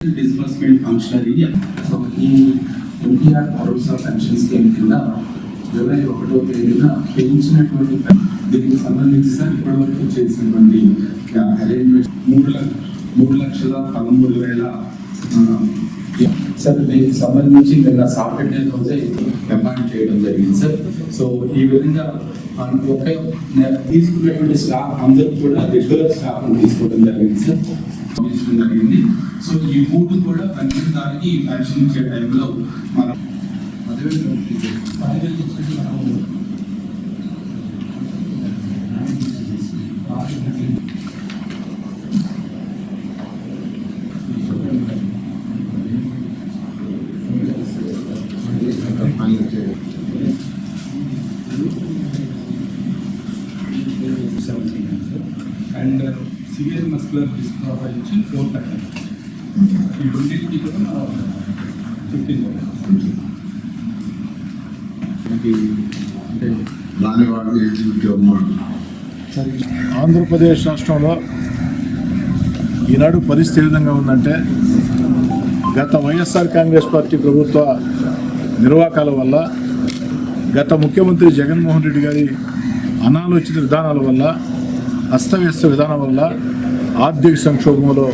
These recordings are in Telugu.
డిస్బర్స్మెంట్ ఫంక్షనరీ సో ఈ ఎన్టీఆర్ భరోసా పెన్షన్ స్కీమ్ కింద జూలై ఒకటో తేదీన పెంచినటువంటి దీనికి సంబంధించి సార్ ఇప్పటివరకు చేసినటువంటి అరేంజ్మెంట్ మూడు లక్ష మూడు లక్షల పదమూడు వేల సార్ దీనికి సంబంధించి నిన్న సాటర్డే రోజే అపాయింట్ చేయడం జరిగింది సార్. సో ఈ విధంగా ఒక తీసుకున్నటువంటి స్టాఫ్ అందరూ కూడా రెగ్యులర్ స్టాఫ్ తీసుకోవడం జరిగింది సార్. జరిగింది సో ఈ మూడు కూడా పెన్షన్ దానికి ఈ పెన్షన్ ఇచ్చే టైంలో మనం అండ్ సివియర్ మస్కులర్ డిస్ట్రాఫీ వచ్చి ఫోర్ థర్టీ ఈ రెండింటికి కూడా ఫిఫ్టీన్ ఎలిజిబిలిటీ ఉన్నాడు ఆంధ్రప్రదేశ్ రాష్ట్రంలో ఈనాడు పరిస్థితి ఏ విధంగా ఉందంటే గత వైఎస్ఆర్ కాంగ్రెస్ పార్టీ ప్రభుత్వ నిర్వాకాల వల్ల గత ముఖ్యమంత్రి జగన్మోహన్ రెడ్డి గారి అనాలోచిత విధానాల వల్ల అస్తవ్యస్త విధానం వల్ల ఆర్థిక సంక్షోభంలో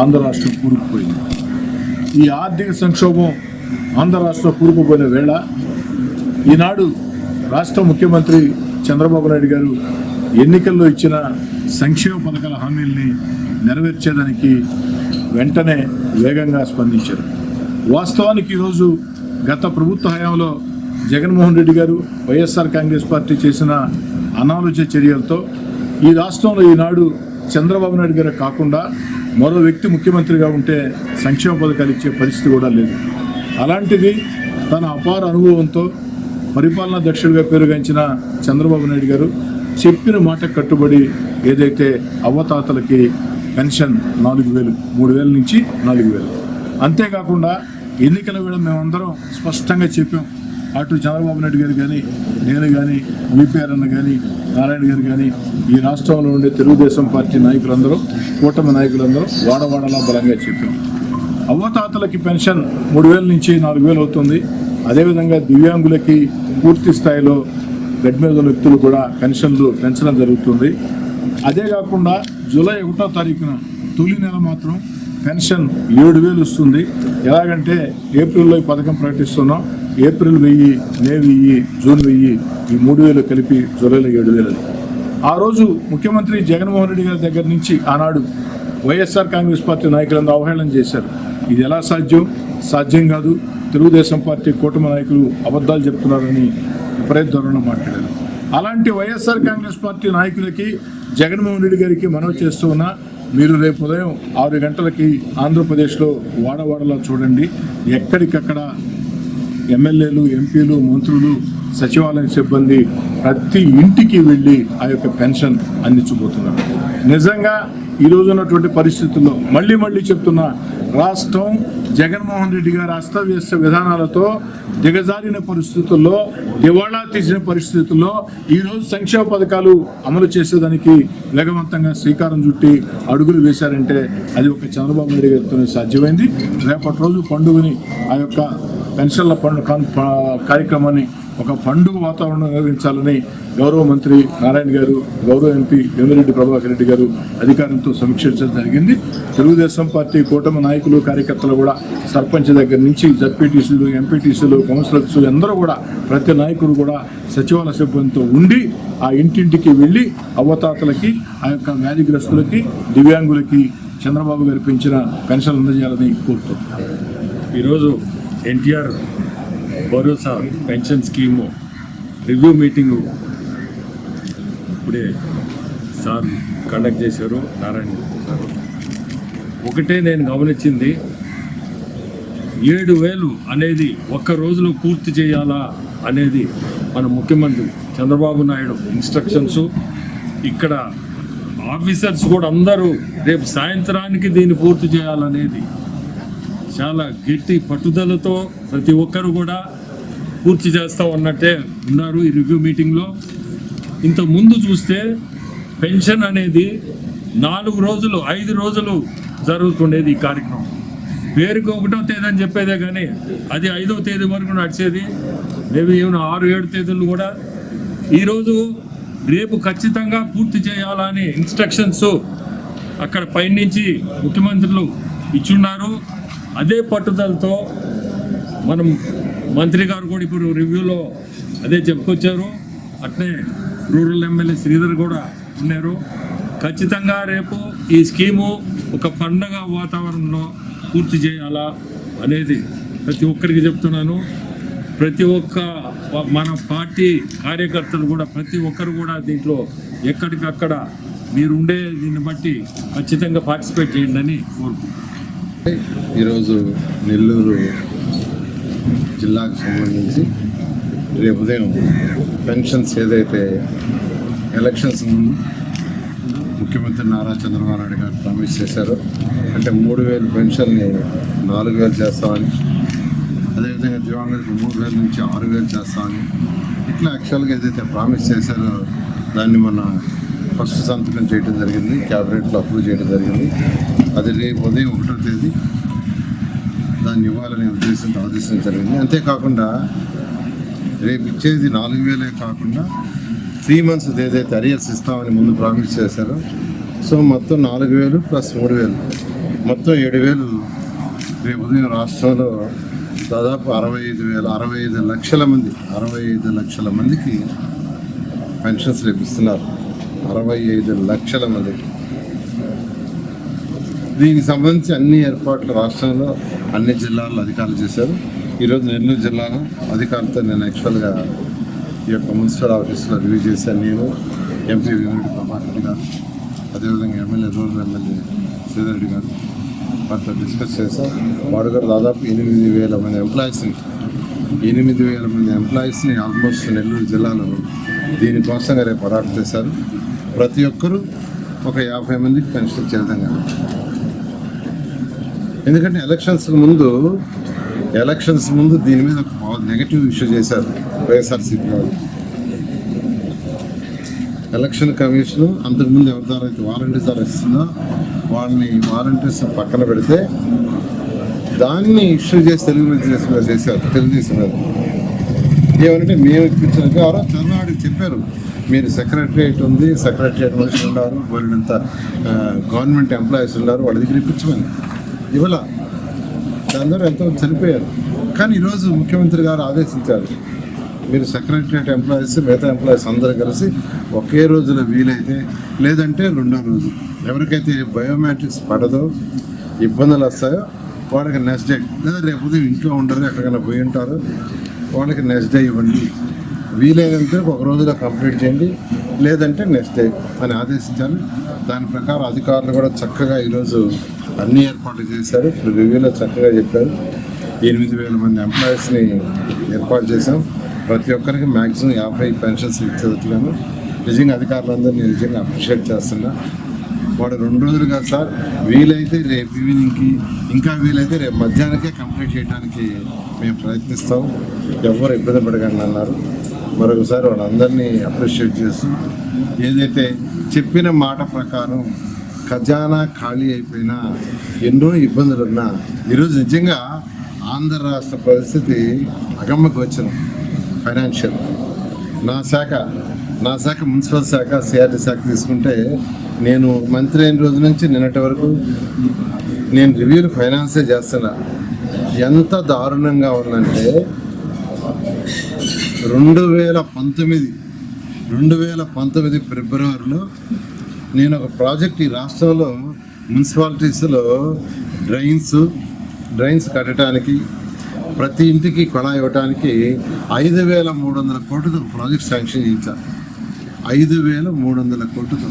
ఆంధ్ర రాష్ట్రం కూరుకుపోయింది. ఈ ఆర్థిక సంక్షోభం ఆంధ్ర రాష్ట్రం కూరుకుపోయిన వేళ ఈనాడు రాష్ట్ర ముఖ్యమంత్రి చంద్రబాబు నాయుడు గారు ఎన్నికల్లో ఇచ్చిన సంక్షేమ పథకాల హామీల్ని నెరవేర్చేదానికి వెంటనే వేగంగా స్పందించారు. వాస్తవానికి ఈరోజు గత ప్రభుత్వ హయాంలో జగన్మోహన్ రెడ్డి గారు వైఎస్ఆర్ కాంగ్రెస్ పార్టీ చేసిన అనాలోచ చర్యలతో ఈ రాష్ట్రంలో ఈనాడు చంద్రబాబు నాయుడు గారే కాకుండా మరో వ్యక్తి ముఖ్యమంత్రిగా ఉంటే సంక్షేమ పథకాలు ఇచ్చే పరిస్థితి కూడా లేదు. అలాంటిది తన అపార అనుభవంతో పరిపాలనా దక్షుడిగా పేరుగాంచిన చంద్రబాబు నాయుడు గారు చెప్పిన మాట కట్టుబడి ఏదైతే అవ్వతాతలకి పెన్షన్ నాలుగు వేలు మూడు వేల నుంచి నాలుగు వేలు. అంతేకాకుండా ఎన్నికల వేళ మేమందరం స్పష్టంగా చెప్పాం. అటు చంద్రబాబు నాయుడు గారు కానీ నేను కానీ విపిఆర్ అన్న కానీ నారాయణ గారు కానీ ఈ రాష్ట్రంలో ఉండే తెలుగుదేశం పార్టీ నాయకులందరూ కూటమి నాయకులందరూ వాడవాడలా బలంగా చెప్పాం అవ్వతాతలకి పెన్షన్ మూడు వేల నుంచి నాలుగు వేలు అవుతుంది. అదేవిధంగా దివ్యాంగులకి పూర్తి స్థాయిలో బెడ్ మీద ఉన్న వ్యక్తులు కూడా పెన్షన్లు పెంచడం జరుగుతుంది. అదే కాకుండా జూలై ఒకటో తారీఖున తొలి నెల మాత్రం పెన్షన్ ఏడు వేలు వస్తుంది. ఎలాగంటే ఏప్రిల్లో ఈ పథకం ప్రకటిస్తున్నాం. ఏప్రిల్ వెయ్యి మే వెయ్యి జూన్ వెయ్యి ఈ మూడు వేలు కలిపి జూలైలో ఏడు వేలు ఆ రోజు ముఖ్యమంత్రి జగన్మోహన్ రెడ్డి గారి దగ్గర నుంచి ఆనాడు వైఎస్ఆర్ కాంగ్రెస్ పార్టీ నాయకులందరూ అవహేళన చేశారు. ఇది ఎలా సాధ్యం? సాధ్యం కాదు. తెలుగుదేశం పార్టీ కూటమి నాయకులు అబద్ధాలు చెప్తున్నారని విపరీత మాట్లాడారు. అలాంటి వైఎస్ఆర్ కాంగ్రెస్ పార్టీ నాయకులకి జగన్మోహన్ రెడ్డి గారికి మనవి చేస్తూ ఉన్నా మీరు రేపు ఉదయం ఆరు గంటలకి ఆంధ్రప్రదేశ్లో వాడవాడలా చూడండి. ఎక్కడికక్కడ ఎమ్మెల్యేలు ఎంపీలు మంత్రులు సచివాలయ సిబ్బంది ప్రతి ఇంటికి వెళ్ళి ఆ యొక్క పెన్షన్ అందించబోతున్నారు. నిజంగా ఈ ఉన్నటువంటి పరిస్థితుల్లో మళ్ళీ మళ్ళీ చెప్తున్నా రాష్ట్రం జగన్మోహన్ రెడ్డి గారి అస్తవ్యస్త విధానాలతో దిగజారిన పరిస్థితుల్లో దివాళా తీసిన పరిస్థితుల్లో ఈరోజు సంక్షేమ పథకాలు అమలు చేసేదానికి వేగవంతంగా శ్రీకారం చుట్టి అడుగులు వేశారంటే అది ఒక చంద్రబాబు నాయుడు గారితోనే సాధ్యమైంది. రేపటి రోజు పండుగని ఆ యొక్క పెన్షన్ల పండు కార్యక్రమాన్ని ఒక పండుగ వాతావరణం నిర్వహించాలని గౌరవ మంత్రి నారాయణ గారు గౌరవ ఎంపీ వేమిరెడ్డి ప్రభాకర్ రెడ్డి గారు అధికారంతో సమీక్షించడం జరిగింది. తెలుగుదేశం పార్టీ కూటమి నాయకులు కార్యకర్తలు కూడా సర్పంచ్ దగ్గర నుంచి జడ్పీటీసీలు ఎంపీటీసీలు కౌన్సిలర్స్ అందరూ కూడా ప్రతి నాయకుడు కూడా సచివాలయ సిబ్బందితో ఉండి ఆ ఇంటింటికి వెళ్ళి అవ్వతాతలకి ఆ యొక్క వ్యాధిగ్రస్తులకి దివ్యాంగులకి చంద్రబాబు గారు పెంచిన పెన్షన్ అందజేయాలని కోరుతున్నాం. ఈరోజు ఎన్టీఆర్ భరోసా పెన్షన్ స్కీము రివ్యూ మీటింగు ఇప్పుడే సార్ కండక్ట్ చేశారు నారాయణ సార్. ఒకటే నేను గమనించింది ఏడు వేలు అనేది ఒక్క రోజులో పూర్తి చేయాలా అనేది మన ముఖ్యమంత్రి చంద్రబాబు నాయుడు ఇన్స్ట్రక్షన్స్ ఇక్కడ ఆఫీసర్స్ కూడా అందరూ రేపు సాయంత్రానికి దీన్ని పూర్తి చేయాలనేది చాలా గట్టి పట్టుదలతో ప్రతి ఒక్కరు కూడా పూర్తి చేస్తా ఉన్నట్టే ఉన్నారు ఈ రివ్యూ మీటింగ్లో. ఇంత ముందు చూస్తే పెన్షన్ అనేది నాలుగు రోజులు ఐదు రోజులు జరుగుతుండేది ఈ కార్యక్రమం. పేరుకు ఒకటో తేదీ అని చెప్పేదే కానీ అది ఐదో తేదీ వరకు నడిచేది. మేబీ ఏమైనా ఆరు ఏడు తేదీలు కూడా. ఈరోజు రేపు ఖచ్చితంగా పూర్తి చేయాలని ఇన్స్ట్రక్షన్స్ అక్కడ పైనుంచి ముఖ్యమంత్రులు ఇచ్చున్నారు. అదే పట్టుదలతో మనం మంత్రి గారు కూడా ఇప్పుడు రివ్యూలో అదే చెప్పుకొచ్చారు. అట్నే రూరల్ ఎమ్మెల్యే శ్రీధర్ కూడా ఉన్నారు. ఖచ్చితంగా రేపు ఈ స్కీము ఒక పండగ వాతావరణంలో పూర్తి చేయాలా అనేది ప్రతి ఒక్కరికి చెప్తున్నాను. ప్రతి ఒక్క మన పార్టీ కార్యకర్తలు కూడా ప్రతి ఒక్కరు కూడా దీంట్లో ఎక్కడికక్కడ మీరుండే దీన్ని బట్టి ఖచ్చితంగా పార్టిసిపేట్ చేయండి అని కోరుకుంటున్నాను. ఈరోజు నెల్లూరు జిల్లాకు సంబంధించి రేపు ఉదయం పెన్షన్స్ ఏదైతే ఎలక్షన్స్ ముఖ్యమంత్రి నారా చంద్రబాబు నాయుడు గారు ప్రామిస్ చేశారు అంటే మూడు వేలు పెన్షన్ని నాలుగు వేలు చేస్తామని అదేవిధంగా దివ్యాంగులకు మూడు వేల నుంచి ఆరు వేలు చేస్తామని ఇట్లా యాక్చువల్గా ఏదైతే ప్రామిస్ చేశారో దాన్ని మన ఫస్ట్ సంతకం చేయడం జరిగింది క్యాబినెట్లో అప్రూవ్ చేయడం జరిగింది. అది రేపు ఉదయం ఒకటో తేదీ. దాన్ని ఇవ్వాలనే ఉద్దేశంతో ఆదేశం జరిగింది. అంతేకాకుండా రేపు ఇచ్చేది నాలుగు వేలే కాకుండా త్రీ మంత్స్ ఏదైతే అరియర్స్ ఇస్తామని ముందు ప్రామిస్ చేశారో సో మొత్తం నాలుగు వేలు ప్లస్ మూడు వేలు. మొత్తం ఏడు వేలు రేపు ఉదయం రాష్ట్రంలో దాదాపు అరవై ఐదు వేల అరవై ఐదు లక్షల మంది అరవై ఐదు లక్షల మందికి పెన్షన్స్ లభిస్తున్నారు అరవై ఐదు లక్షల మందికి. దీనికి సంబంధించి అన్ని ఏర్పాట్లు రాష్ట్రంలో అన్ని జిల్లాల్లో అధికారులు చేశారు. ఈరోజు నెల్లూరు జిల్లాలో అధికారులతో నేను యాక్చువల్గా ఈ యొక్క మున్సిపల్ ఆఫీస్లో రివ్యూ చేశాను. నేను ఎంపీ వేమిరెడ్డి ప్రభాకర్ రెడ్డి గారు అదేవిధంగా ఎమ్మెల్యే రూరల్ ఎమ్మెల్యే శ్రీధర్ గారు వాటితో డిస్కస్ చేశాం. వాడు గారు దాదాపు ఎనిమిది వేల మంది ఎంప్లాయీస్ని ఎనిమిది వేల మంది ఎంప్లాయీస్ని ఆల్మోస్ట్ నెల్లూరు జిల్లాలో దీనికోసంగా రేపు పోరాటం చేశారు. ప్రతి ఒక్కరూ ఒక యాభై మందికి పెన్షన్ ఇచ్చే విధంగా ఎందుకంటే ఎలక్షన్స్ ముందు ఎలక్షన్స్ ముందు దీని మీద ఒక నెగటివ్ ఇష్యూ చేశారు వైఎస్ఆర్సీపీ వాళ్ళు. ఎలక్షన్ కమిషన్ అంతకుముందు ఎవరి ద్వారా అయితే వాలంటీర్స్ ద్వారా ఇస్తుందో వాళ్ళని వాలంటీర్స్ పక్కన పెడితే దాన్ని ఇష్యూ చేసి తెలుగుదేశం మీద చేశారు తెలుగుదేశం మీద ఏమంటే మేము ఇప్పించిన ఎవరో చంద్రబాబు చెప్పారు మీరు సెక్రటరియట్ ఉంది సెక్రటరియట్ మనుషులు ఉన్నారు వాళ్ళంతా గవర్నమెంట్ ఎంప్లాయీస్ ఉన్నారు వాళ్ళ దగ్గర ఇప్పించమని. ఇవాళ అందరూ ఎంతో చనిపోయారు. కానీ ఈరోజు ముఖ్యమంత్రి గారు ఆదేశించారు. మీరు సెక్రటరియట్ ఎంప్లాయీస్ మిగతా ఎంప్లాయీస్ అందరూ కలిసి ఒకే రోజులో వీలైతే లేదంటే రెండో రోజు. ఎవరికైతే బయోమెట్రిక్స్ పడదో ఇబ్బందులు వస్తాయో వాళ్ళకి నెక్స్ట్ డే లేదా రేపు ఉదయం ఇంట్లో ఉండరు ఎక్కడికైనా పోయి ఉంటారు వాళ్ళకి నెక్స్ట్ డే ఇవ్వండి. వీలైనంత ఒక రోజులో కంప్లీట్ చేయండి లేదంటే నెక్స్ట్ డే అని ఆదేశించారు దాని ప్రకారం అధికారులు కూడా చక్కగా ఈరోజు అన్ని ఏర్పాట్లు చేశారు. ఇప్పుడు రివ్యూలో చక్కగా చెప్పారు. ఎనిమిది వేల మంది ఎంప్లాయీస్ని ఏర్పాటు చేశాం. ప్రతి ఒక్కరికి మ్యాక్సిమం యాభై పెన్షన్స్ ఇచ్చేట్టుగాను నిజంగా అధికారులందరూ నేను నిజంగా అప్రిషియేట్ చేస్తున్నా. వాడు రెండు రోజులు సార్ వీలైతే రేపు ఈవినింగ్కి ఇంకా వీలైతే రేపు మధ్యాహ్నకే కంప్లీట్ చేయడానికి మేము ప్రయత్నిస్తాం. ఎవరు ఇబ్బంది పడకండి అన్నారు. మరొకసారి వాళ్ళందరినీ అప్రిషియేట్ చేస్తూ ఏదైతే చెప్పిన మాట ప్రకారం ఖజానా ఖాళీ అయిపోయినా ఎన్నో ఇబ్బందులు ఉన్నా ఈరోజు నిజంగా ఆంధ్ర రాష్ట్ర పరిస్థితి అగమ్మకు వచ్చింది ఫైనాన్షియల్. నా శాఖ నా శాఖ మున్సిపల్ శాఖ సిఆర్టీ శాఖ తీసుకుంటే నేను మంత్రి అయిన రోజు నుంచి నిన్నటి వరకు నేను రివ్యూలు ఫైనాన్సే చేస్తున్నా. ఎంత దారుణంగా ఉందంటే రెండు వేల పంతొమ్మిది రెండు వేల పంతొమ్మిది ఫిబ్రవరిలో నేను ఒక ప్రాజెక్ట్ ఈ రాష్ట్రంలో మున్సిపాలిటీస్లో డ్రైన్స్ డ్రైన్స్ కట్టడానికి ప్రతి ఇంటికి కొళాయి ఇవ్వడానికి ఐదు వేల మూడు వందల కోట్లతో ప్రాజెక్ట్ శాంక్షన్ చేయించాను ఐదు వేల మూడు వందల కోట్లతో.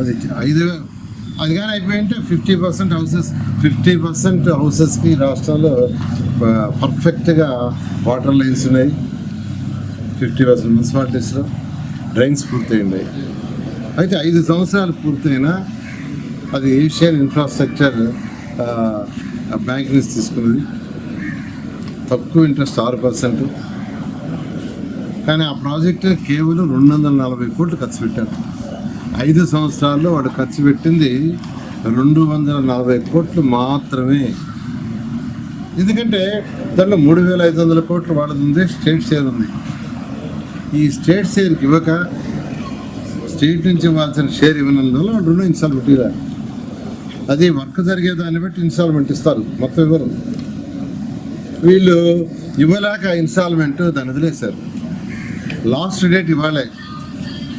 అది ఐదు వేల అది కానీ అయిపోయింటే fifty percent houses fifty percent హౌసెస్కి రాష్ట్రంలో పర్ఫెక్ట్గా వాటర్ లైన్స్ ఉన్నాయి. ఫిఫ్టీ పర్సెంట్ మున్సిపాలిటీస్లో డ్రైన్స్ పూర్తయినాయి అయితే ఐదు సంవత్సరాలు పూర్తయిన అది ఏషియన్ ఇన్ఫ్రాస్ట్రక్చర్ బ్యాంక్ నుంచి తీసుకున్నది. తక్కువ ఇంట్రెస్ట్ ఆరు పర్సెంట్. కానీ ఆ ప్రాజెక్ట్ కేవలం రెండు వందల నలభై కోట్లు ఖర్చు పెట్టారు. ఐదు సంవత్సరాల్లో వాడు ఖర్చు పెట్టింది రెండు వందల నలభై కోట్లు మాత్రమే. ఎందుకంటే దాంట్లో మూడు వేల ఐదు వందల కోట్లు వాడుతుంది స్టేట్ షేర్ ఉంది. ఈ స్టేట్ షేర్కి ఇవ్వక స్టేట్ నుంచి ఇవ్వాల్సిన షేర్ ఇవ్వనందువల్ల వాళ్ళు రుణం ఇన్స్టాల్మెంట్ ఇవ్వాలి అది వర్క్ జరిగే దాన్ని బట్టి ఇన్స్టాల్మెంట్ ఇస్తారు మొత్తం ఇవ్వరు. వీళ్ళు ఇవ్వలేక ఇన్స్టాల్మెంట్ దాన్ని వదిలేశారు. లాస్ట్ డేట్ ఇవ్వాలి.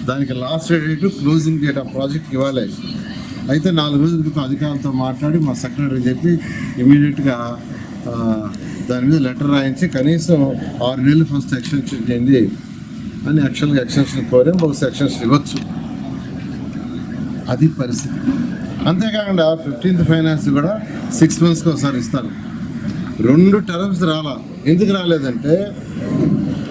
దానికి లాస్ట్ డేట్ క్లోజింగ్ డేట్ ఆ ప్రాజెక్ట్ ఇవ్వాలి. అయితే నాలుగు రోజుల క్రితం అధికారులతో మాట్లాడి మా సెక్రటరీ చెప్పి ఇమీడియట్గా దాని మీద లెటర్ రాయించి కనీసం ఆరు నెలలు ఫస్ట్ ఎక్స్టెన్షన్ చేయండి. అని యాక్చువల్గా ఎక్స్టెన్షన్ కోరే బహుశా ఎక్స్టెన్షన్ ఇవ్వచ్చు. అది పరిస్థితి. అంతేకాకుండా ఫిఫ్టీన్త్ ఫైనాన్స్ కూడా సిక్స్ మంత్స్కి ఒకసారి ఇస్తారు. రెండు టర్మ్స్ రాలా. ఎందుకు రాలేదంటే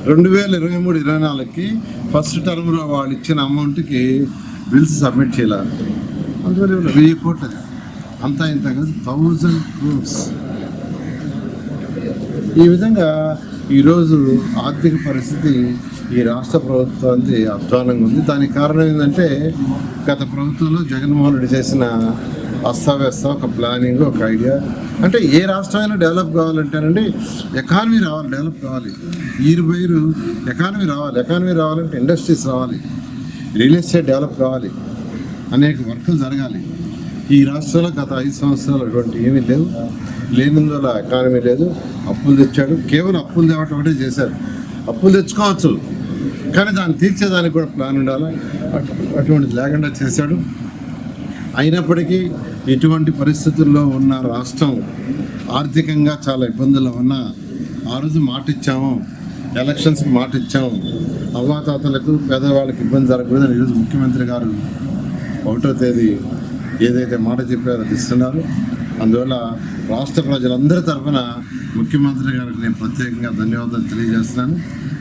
రెండు వేల ఇరవై మూడు ఇరవై నాలుగుకి ఫస్ట్ టర్మ్లో వాళ్ళు ఇచ్చిన అమౌంట్కి బిల్స్ సబ్మిట్ చేయాలి? అందువల్ల వెయ్యి కోట్లు అంతా ఇంత కాదు థౌజండ్ క్రోర్స్. ఈ విధంగా ఈరోజు ఆర్థిక పరిస్థితి ఈ రాష్ట్ర ప్రభుత్వానికి అధ్వానంగా ఉంది. దానికి కారణం ఏంటంటే గత ప్రభుత్వంలో జగన్మోహన్ రెడ్డి చేసిన అస్తవ్యస్త ఒక ప్లానింగ్ ఒక ఐడియా అంటే ఏ రాష్ట్రమైనా డెవలప్ కావాలంటేనండి ఎకానమీ రావాలి డెవలప్ కావాలి. ఈరు బైరు ఎకానమీ రావాలి ఎకానమీ రావాలంటే ఇండస్ట్రీస్ రావాలి. రియల్ ఎస్టేట్ డెవలప్ కావాలి. అనేక వర్కులు జరగాలి. ఈ రాష్ట్రంలో గత ఐదు సంవత్సరాలు అటువంటి ఏమీ లేవు. లేనందువల్ల ఎకానమీ లేదు. అప్పులు తెచ్చాడు. కేవలం అప్పులు తేవటం ఒకటే చేశారు. అప్పులు తెచ్చుకోవచ్చు. కానీ దాన్ని తీర్చేదానికి కూడా ప్లాన్ ఉండాలి? అటువంటిది లేకుండా చేశాడు. అయినప్పటికీ ఇటువంటి పరిస్థితుల్లో ఉన్న రాష్ట్రం ఆర్థికంగా చాలా ఇబ్బందుల్లో ఉన్న ఆ రోజు మాట ఇచ్చాము ఎలక్షన్స్కి మాట ఇచ్చాము అవ్వాతాతలకు పేదవాళ్ళకి ఇబ్బంది జరగకూడదని ఈరోజు ముఖ్యమంత్రి గారు ఒకటో తేదీ ఏదైతే మాట చెప్పారో ఇస్తున్నారు. అందువల్ల రాష్ట్ర ప్రజలందరి తరఫున ముఖ్యమంత్రి గారికి నేను ప్రత్యేకంగా ధన్యవాదాలు తెలియజేస్తున్నాను.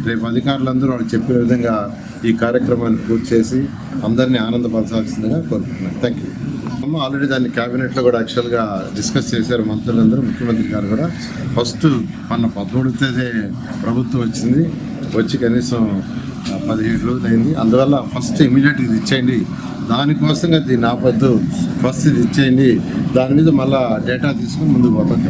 రేపు అధికారులందరూ వాళ్ళు చెప్పిన విధంగా ఈ కార్యక్రమాన్ని పూర్తి చేసి అందరినీ ఆనందపరచాల్సిందిగా కోరుకుంటున్నాను. థ్యాంక్ యూ ఆల్రెడీ దాన్ని క్యాబినెట్లో కూడా యాక్చువల్గా డిస్కస్ చేశారు మంత్రులందరూ ముఖ్యమంత్రి గారు కూడా. ఫస్ట్ మొన్న పదమూడు తేదీ ప్రభుత్వం వచ్చింది. వచ్చి కనీసం పదిహేడు రోజులు అయింది. అందువల్ల ఫస్ట్ ఇమీడియట్గా ఇది ఇచ్చేయండి. దానికోసంగా దీన్ని ఆపద్దు ఫస్ట్ ఇది ఇచ్చేయండి. దాని మీద మళ్ళీ డేటా తీసుకుని ముందుకు పోతాం.